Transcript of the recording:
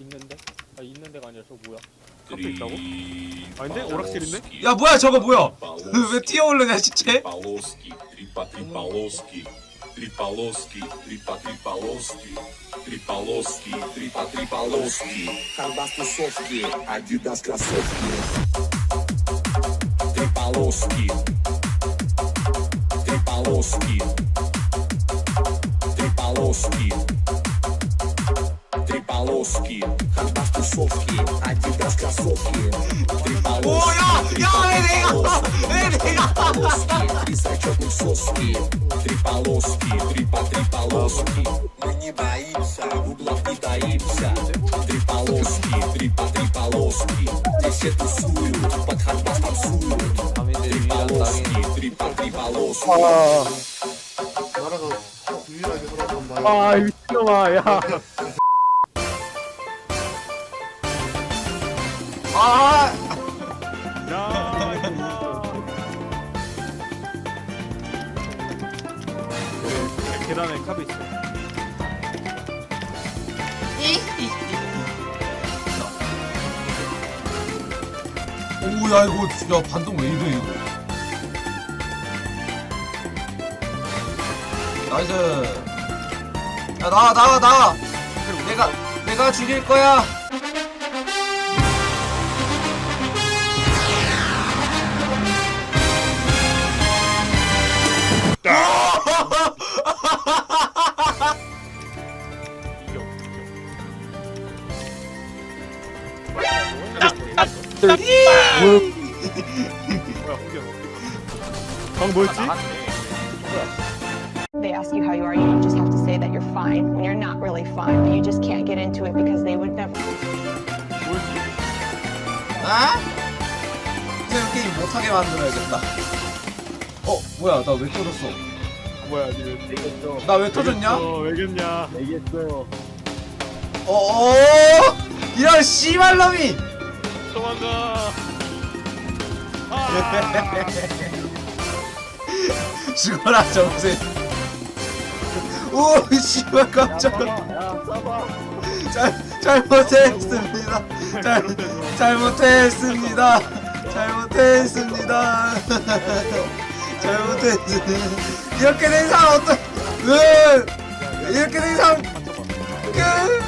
있는데? 아 있는데가 아니라 저 뭐야? 카페 있다고? 아닌데? 오락실인데? 야 뭐야 저거 뭐야? 왜 뛰어오르냐 시체? Tripaloski, tripa tripaloski, tripaloski, tripa tripaloski, tripaloski, tripa tripaloski, cadastro soski, adidas krasovki. Tripaloski, tripaloski, tripaloski. тусовки, одна в тусовке, один раз кроссовки, три полоски, три полоски, три соски, три полоски, три по три полоски. Мы не боимся, в не таимся, три полоски, три по три полоски, здесь все тусуют, под хардбас танцуют, три полоски, три по три полоски. А. Ay bir. 아그 계단에 카페 있어. 오야 이거 야 반동 왜 이래 이거? 나이스. 야 나와 나와 나와. 내가 내가 죽일 거야 뭐야 후견. 방 뭐였지? They ask you how you are, you just have to say that you're fine when you're not really fine, but you just can't get into it because they would never. 뭐였지? 아? 이제 게임 못하게 만들어야겠다 어 뭐야 나 왜 터졌어 뭐야 이겼어? 나왜 터졌냐? 왜 이겼냐? 이겼어. 어어 이런 씨발놈이. 도망가. 아, 죽어라 정세. 오 씨발 싸봐. 잘, 잘못했습니다. 잘, 잘못했습니다. 잘못했습니다. 잘못했습니다. 이렇게 된 사람 어떤 으! 이렇게 된 사람 으